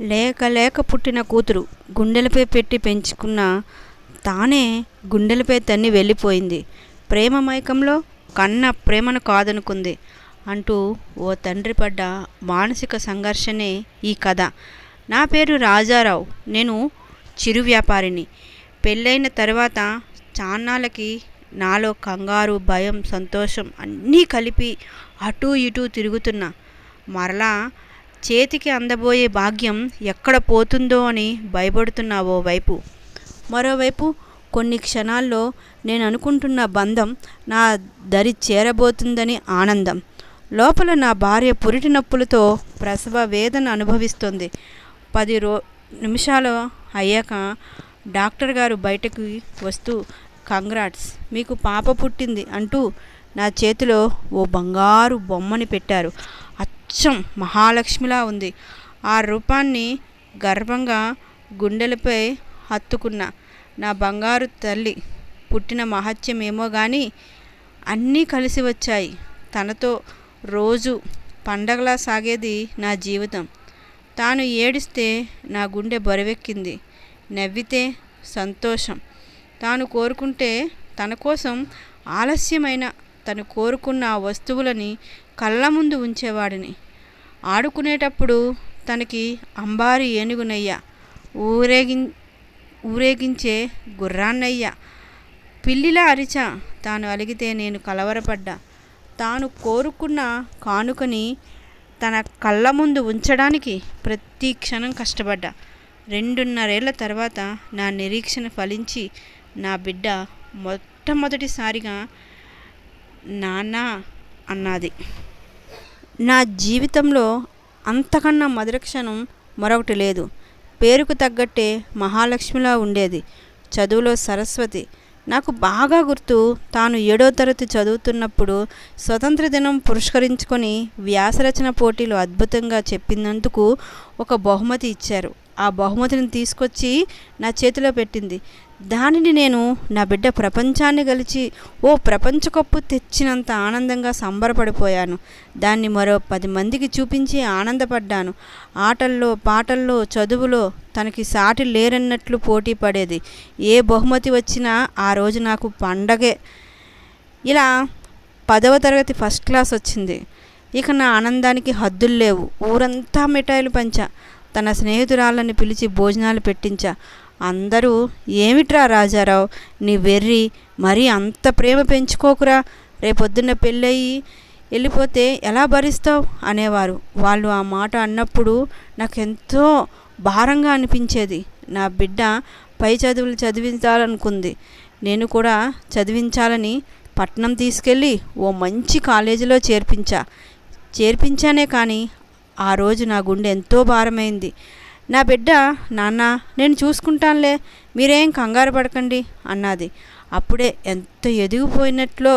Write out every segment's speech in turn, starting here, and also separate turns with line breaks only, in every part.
లేక లేక పుట్టిన కూతురు గుండెలపై పెట్టి పెంచుకున్న తానే గుండెలపై తన్ని వెళ్ళిపోయింది. ప్రేమ మైకంలో కన్న ప్రేమను కాదనుకుంది అంటూ ఓ తండ్రి పడ్డ మానసిక సంఘర్షణే ఈ కథ. నా పేరు రాజారావు. నేను చిరు వ్యాపారిని. పెళ్ళైన తర్వాత చాన్నాళ్ళకి నాలో కంగారు భయం సంతోషం అన్నీ కలిపి అటూ ఇటూ తిరుగుతున్నా. మరలా చేతికి అందబోయే భాగ్యం ఎక్కడ పోతుందో అని భయపడుతున్నా ఓవైపు మరోవైపు కొన్ని క్షణాల్లో నేను అనుకుంటున్న బంధం నా దరి చేరబోతుందని ఆనందం. లోపల నా భార్య పురిటి నొప్పులతో ప్రసవ వేదన అనుభవిస్తుంది. పది రో నిమిషాలు అయ్యాక డాక్టర్ గారు బయటకు వస్తూ కంగ్రాట్స్ మీకు పాప పుట్టింది అంటూ నా చేతిలో ఓ బంగారు బొమ్మని పెట్టారు. అచ్చం మహాలక్ష్మిలా ఉంది. ఆ రూపాన్ని గర్వంగా గుండెలపై హత్తుకున్న నా బంగారు తల్లి పుట్టిన మహత్యమేమో కానీ అన్నీ కలిసి వచ్చాయి. తనతో రోజు పండగలా సాగేది నా జీవితం. తాను ఏడిస్తే నా గుండె బరువెక్కింది. నవ్వితే సంతోషం. తాను కోరుకుంటే తన కోసం ఆలస్యమైన తను కోరుకున్న ఆ వస్తువులని కళ్ళ ముందు ఉంచేవాడిని. ఆడుకునేటప్పుడు తనకి అంబారి ఏనుగునయ్యా ఊరేగి ఊరేగించే గుర్రాన్నయ్యా. పిల్లిలా అరిచా తాను అలిగితే నేను కలవరపడ్డా. తాను కోరుకున్న కానుకని తన కళ్ళ ముందు ఉంచడానికి ప్రతి క్షణం కష్టపడ్డా. రెండున్నరేళ్ళ తర్వాత నా నిరీక్షణ ఫలించి నా బిడ్డ మొట్టమొదటిసారిగా నాన్న అన్నది. నా జీవితంలో అంతకన్నా మధుర క్షణం మరొకటి లేదు. పేరుకు తగ్గట్టే మహాలక్ష్మిలా ఉండేది. చదువులో సరస్వతి. నాకు బాగా గుర్తు తాను ఏడో తరగతి చదువుతున్నప్పుడు స్వతంత్ర దినం పురస్కరించుకొని వ్యాసరచన పోటీలు అద్భుతంగా చెప్పినందుకు ఒక బహుమతి ఇచ్చారు. ఆ బహుమతిని తీసుకొచ్చి నా చేతిలో పెట్టింది. దానిని నేను నా బిడ్డ ప్రపంచాన్ని గలిచి ఓ ప్రపంచ కప్పు తెచ్చినంత ఆనందంగా సంబరపడిపోయాను. దాన్ని మరో పది మందికి చూపించి ఆనందపడ్డాను. ఆటల్లో పాటల్లో చదువులో తనకి సాటి లేరన్నట్లు పోటీ పడేది. ఏ బహుమతి వచ్చినా ఆ రోజు నాకు పండగే. ఇలా పదవ తరగతి ఫస్ట్ క్లాస్ వచ్చింది. ఇక నా ఆనందానికి హద్దులు లేవు. ఊరంతా మిఠాయిలు పంచా. తన స్నేహితురాళ్ళని పిలిచి భోజనాలు పెట్టించా. అందరూ ఏమిట్రా రాజారావు నీ వెర్రి మరీ అంత ప్రేమ పెంచుకోకురా? రేపొద్దున్న పెళ్ళయి వెళ్ళిపోతే ఎలా భరిస్తావు? అనేవారు. వాళ్ళు ఆ మాట అన్నప్పుడు నాకెంతో భారంగా అనిపించేది. నా బిడ్డ పై చదువులు చదివించాలనుకుంది. నేను కూడా చదివించాలని పట్నం తీసుకెళ్ళి ఓ మంచి కాలేజీలో చేర్పించా. చేర్పించానే కానీ ఆ రోజు నా గుండె ఎంతో భారమైంది. నా బిడ్డ నాన్న నేను చూసుకుంటానులే మీరేం కంగారు పడకండి అన్నది. అప్పుడే ఎంత ఎదిగిపోయినట్లో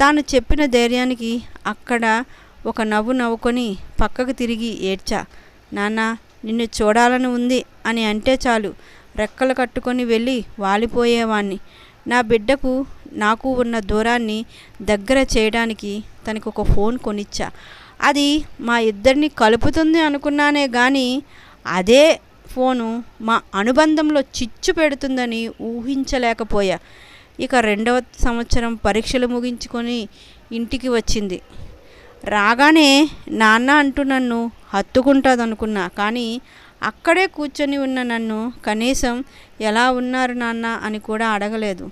తాను చెప్పిన ధైర్యానికి అక్కడ ఒక నవ్వు నవ్వుకొని పక్కకు తిరిగి ఏడ్చా. నాన్న నిన్ను చూడాలని ఉంది అని అంటే చాలు. రెక్కలు కట్టుకొని వెళ్ళి వాలిపోయేవాణ్ణి. నా బిడ్డకు నాకు ఉన్న దూరాన్ని దగ్గర చేయడానికి తనకు ఒక ఫోన్ కొనిచ్చా. అది మా ఇద్దరిని కలుపుతుంది అనుకున్నానే కానీ అదే ఫోను మా అనుబంధంలో చిచ్చు పెడుతుందని ఊహించలేకపోయా. ఇక రెండవ సంవత్సరం పరీక్షలు ముగించుకొని ఇంటికి వచ్చింది. రాగానే నాన్న అంటూ నన్ను హత్తుకుంటుందనుకున్నా కానీ అక్కడే కూర్చొని ఉన్న నన్ను కనీసం ఎలా ఉన్నారు నాన్న అని కూడా అడగలేదు.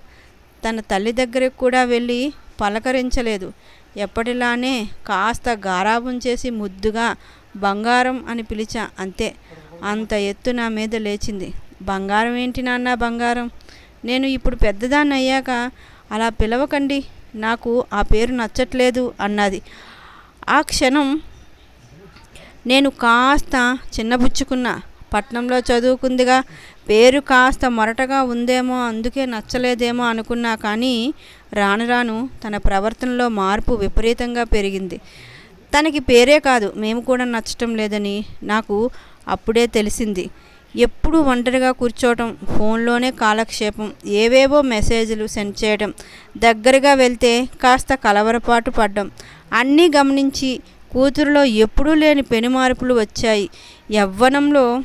తన తల్లి దగ్గరికి కూడా వెళ్ళి పలకరించలేదు. ఎప్పటిలానే కాస్త గారాబం చేసి ముద్దుగా బంగారం అని పిలిచా అంతే. అంత ఎత్తు నా మీద లేచింది. బంగారం ఏంటి నాన్న బంగారం? నేను ఇప్పుడు పెద్దదాన్ని అయ్యాక అలా పిలవకండి. నాకు ఆ పేరు నచ్చట్లేదు అన్నది. ఆ క్షణం నేను కాస్త చిన్నబుచ్చుకున్నా. పట్నంలో చదువుకుందిగా. పేరు కాస్త మొరటగా ఉందేమో అందుకే నచ్చలేదేమో అనుకున్నా. కానీ రాను రాను తన ప్రవర్తనలో మార్పు విపరీతంగా పెరిగింది. తనకి పేరే కాదు. మేము కూడా నచ్చటం లేదని నాకు అప్పుడే తెలిసింది. ఎప్పుడు ఒంటరిగా కూర్చోవటం ఫోన్లోనే కాలక్షేపం ఏవేవో మెసేజ్లు సెండ్ చేయడం దగ్గరగా వెళ్తే కాస్త కలవరపాటు పడ్డం. అన్నీ గమనించి కూతురులో ఎప్పుడూ లేని పెనుమార్పులు వచ్చాయి. యవ్వనంలో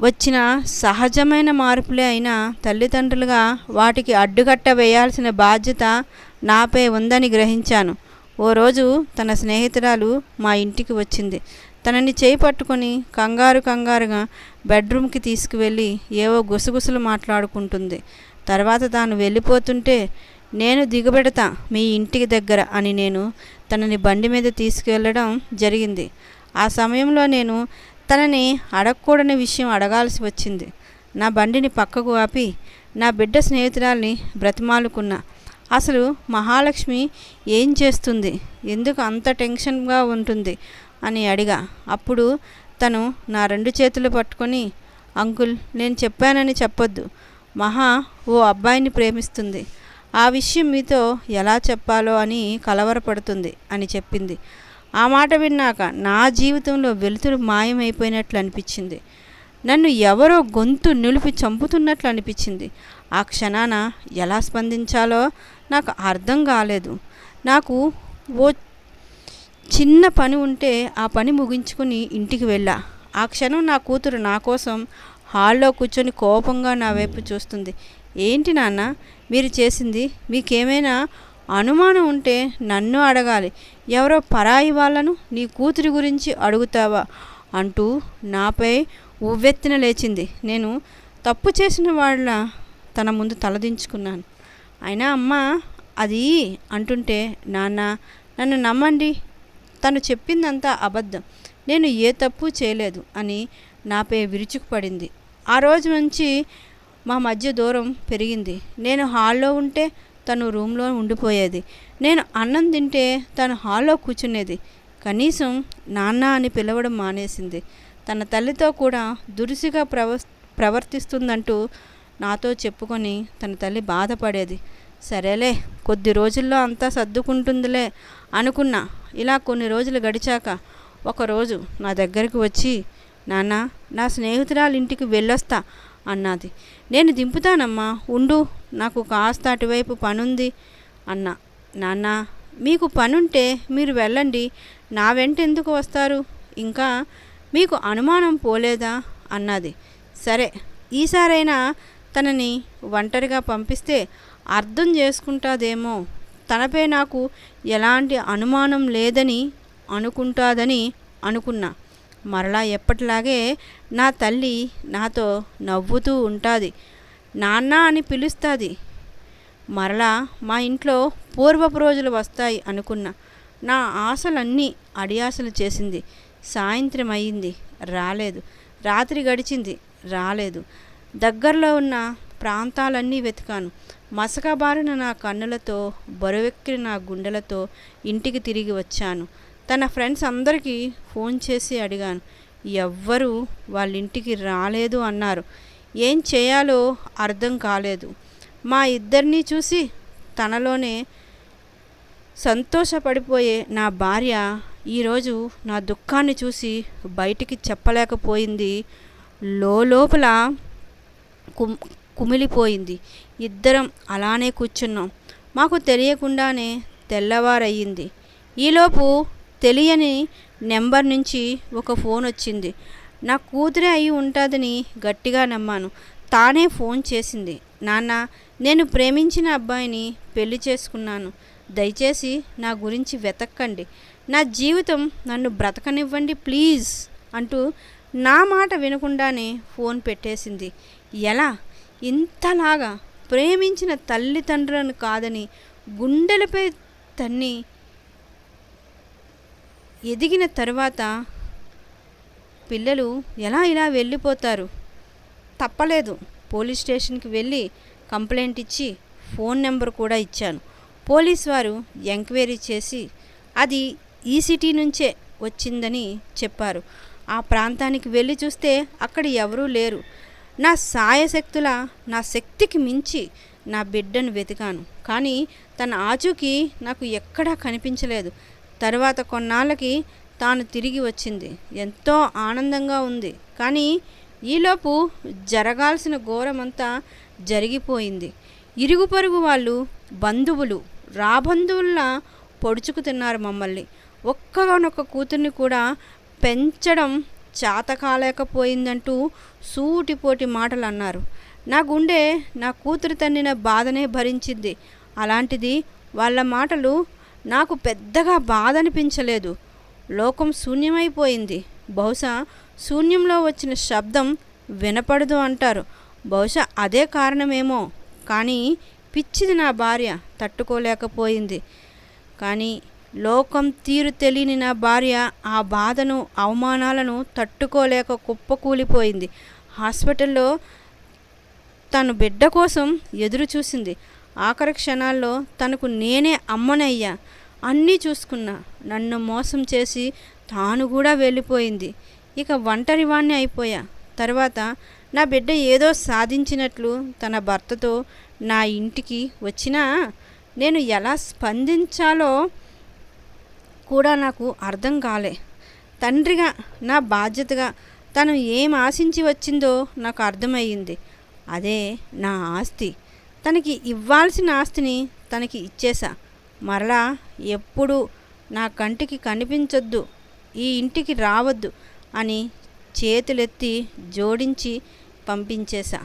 వచ్చిన సహజమైన మార్పులే అయినా తల్లిదండ్రులుగా వాటికి అడ్డుకట్ట వేయాల్సిన బాధ్యత నాపై ఉందని గ్రహించాను. ఓ రోజు తన స్నేహితురాలు మా ఇంటికి వచ్చింది. తనని చేయి పట్టుకొని కంగారు కంగారుగా బెడ్రూమ్కి తీసుకువెళ్ళి ఏవో గుసగుసలు మాట్లాడుకుంటుంది. తర్వాత తాను వెళ్ళిపోతుంటే నేను దిగబెడతా మీ ఇంటికి దగ్గర అని నేను తనని బండి మీద తీసుకువెళ్ళడం జరిగింది. ఆ సమయంలో నేను తనని అడగకూడని విషయం అడగాల్సి వచ్చింది. నా బండిని పక్కకు ఆపి నా బిడ్డ స్నేహితురాల్ని బ్రతిమాలుకున్నా. అసలు మహాలక్ష్మి ఏం చేస్తుంది? ఎందుకు అంత టెన్షన్గా ఉంటుంది? అని అడిగా. అప్పుడు తను నా రెండు చేతులు పట్టుకొని అంకుల్ నేను చెప్పానని చెప్పొద్దు. మహా ఓ అబ్బాయిని ప్రేమిస్తుంది. ఆ విషయం మీతో ఎలా చెప్పాలో అని కలవరపడుతుంది అని చెప్పింది. ఆ మాట విన్నాక నా జీవితంలో వెలుతురు మాయమైపోయినట్లు అనిపించింది. నన్ను ఎవరో గొంతు నిలిపి చంపుతున్నట్లు అనిపించింది. ఆ క్షణాన ఎలా స్పందించాలో నాకు అర్థం కాలేదు. నాకు ఓ చిన్న పని ఉంటే ఆ పని ముగించుకుని ఇంటికి వెళ్ళా. ఆ క్షణం నా కూతురు నా కోసం హాల్లో కూర్చొని కోపంగా నా వైపు చూస్తుంది. ఏంటి నాన్న మీరు చేసింది మీకేమైనా అనుమానం ఉంటే నన్ను అడగాలి. ఎవరో పరాయి వాళ్ళను నీ కూతురి గురించి అడుగుతావా అంటూ నాపై ఉవ్వెత్తిన లేచింది. నేను తప్పు చేసిన వాళ్ళ తన ముందు తలదించుకున్నాను. అయినా అమ్మ అది అంటుంటే నాన్న నన్ను నమ్మండి. తను చెప్పిందంతా అబద్ధం. నేను ఏ తప్పు చేయలేదు అని నాపై విరుచుకుపడింది. ఆ రోజు నుంచి మా మధ్య దూరం పెరిగింది. నేను హాల్లో ఉంటే తను రూమ్లో ఉండిపోయేది. నేను అన్నం తింటే తను హాల్లో కూర్చునేది. కనీసం నాన్న అని పిలవడం మానేసింది. తన తల్లితో కూడా దురుసుగా ప్రవ ప్రవర్తిస్తుందంటూ నాతో చెప్పుకొని తన తల్లి బాధపడేది. సరేలే కొద్ది రోజుల్లో అంతా సర్దుకుంటుందిలే అనుకున్నా. ఇలా కొన్ని రోజులు గడిచాక ఒకరోజు నా దగ్గరికి వచ్చి నాన్న నా స్నేహితురాలు ఇంటికి వెళ్ళొస్తా అన్నది. నేను దింపుతానమ్మా ఉండు నాకు కాస్త అటువైపు పనుంది అన్నా. నాన్న మీకు పనుంటే మీరు వెళ్ళండి నా వెంట ఎందుకు వస్తారు? ఇంకా మీకు అనుమానం పోలేదా? అన్నది. సరే ఈసారైనా తనని ఒంటరిగా పంపిస్తే అర్థం చేసుకుంటాదేమో. తనపై నాకు ఎలాంటి అనుమానం లేదని అనుకుంటాదని అనుకున్నా. మరలా ఎప్పటిలాగే నా తల్లి నాతో నవ్వుతూ ఉంటుంది. నాన్న అని పిలుస్తుంది. మరలా మా ఇంట్లో పూర్వపు రోజులు వస్తాయి అనుకున్నా. నా ఆశలన్నీ అడియాసలు చేసింది. సాయంత్రం అయ్యింది రాలేదు. రాత్రి గడిచింది. రాలేదు. దగ్గరలో ఉన్న ప్రాంతాలన్నీ వెతికాను. మసకబారిన నా కన్నులతో బరువెక్కిన నా గుండెలతో ఇంటికి తిరిగి వచ్చాను. తన ఫ్రెండ్స్ అందరికీ ఫోన్ చేసి అడిగాను. ఎవ్వరూ వాళ్ళ ఇంటికి రాలేదు అన్నారు. ఏం చేయాలో అర్థం కాలేదు. మా ఇద్దరినీ చూసి తనలోనే సంతోషపడిపోయే నా భార్య ఈరోజు నా దుఃఖాన్ని చూసి బయటికి చెప్పలేకపోయింది. లోపల కుమ్ కుమిలిపోయింది. ఇద్దరం అలానే కూర్చున్నాం. మాకు తెలియకుండానే తెల్లవారయ్యింది. ఈలోపు తెలియని నెంబర్ నుంచి ఒక ఫోన్ వచ్చింది. నా కూతురే అయి ఉంటుందని గట్టిగా నమ్మాను. తానే ఫోన్ చేసింది. నాన్న నేను ప్రేమించిన అబ్బాయిని పెళ్ళి చేసుకున్నాను. దయచేసి నా గురించి వెతక్కండి. నా జీవితం నన్ను బ్రతకనివ్వండి ప్లీజ్ అంటూ నా మాట వినకుండానే ఫోన్ పెట్టేసింది. ఎలా? ఇంతలాగా ప్రేమించిన తల్లిదండ్రులను కాదని గుండెలపై తన్ని ఎదిగిన తర్వాత పిల్లలు ఎలా ఇలా వెళ్ళిపోతారు? తప్పలేదు. పోలీస్ స్టేషన్కి వెళ్ళి కంప్లైంట్ ఇచ్చి ఫోన్ నెంబర్ కూడా ఇచ్చాను. పోలీస్ వారు ఎంక్వైరీ చేసి అది ఈ సిటీ నుంచే వచ్చిందని చెప్పారు. ఆ ప్రాంతానికి వెళ్ళి చూస్తే అక్కడ ఎవరూ లేరు. నా సాయశక్తుల నా శక్తికి మించి నా బిడ్డను వెతికాను. కానీ తన ఆచూకీ నాకు ఎక్కడా కనిపించలేదు. తర్వాత కొన్నాళ్ళకి తాను తిరిగి వచ్చింది. ఎంతో ఆనందంగా ఉంది. కానీ ఈలోపు జరగాల్సిన ఘోరమంతా జరిగిపోయింది. ఇరుగు పొరుగు వాళ్ళు బంధువులు రాబంధువుల్లా పొడుచుకుతున్నారు మమ్మల్ని. ఒక్కగానొక్క కూతుర్ని కూడా పెంచడం చాతకాలేకపోయిందంటూ సూటిపోటి మాటలు అన్నారు నా గుండె నా కూతురు తన్నిన బాధనే భరించింది. అలాంటిది వాళ్ళ మాటలు నాకు పెద్దగా బాధ అనిపించలేదు లోకం శూన్యమైపోయింది. బహుశా శూన్యంలో వచ్చిన శబ్దం వినపడదు అంటారు. బహుశా అదే కారణమేమో. కానీ పిచ్చిది నా భార్య తట్టుకోలేకపోయింది. కానీ లోకం తీరు తెలియని నా భార్య ఆ బాధను అవమానాలను తట్టుకోలేక కుప్పకూలిపోయింది హాస్పిటల్లో తను బిడ్డ కోసం ఎదురు చూసింది. ఆఖరి క్షణాల్లో తనకు నేనే అమ్మనయ్యా అన్నీ చూసుకున్నా. నన్ను మోసం చేసి తాను కూడా వెళ్ళిపోయింది. ఇక ఒంటరివాణ్ణి అయిపోయా. తర్వాత నా బిడ్డ ఏదో సాధించినట్లు తన భర్తతో నా ఇంటికి వచ్చినా నేను ఎలా స్పందించాలో కూడా నాకు అర్థం కాలే. తండ్రిగా నా బాధ్యతగా తను ఏం ఆశించి వచ్చిందో నాకు అర్థమయ్యింది. అదే నా ఆస్తి. తనకి ఇవ్వాల్సిన ఆస్తిని తనకి ఇచ్చేశా. మరలా ఎప్పుడు నా కంటికి కనిపించొద్దు ఈ ఇంటికి రావద్దు అని చేతులెత్తి జోడించి పంపించేశా.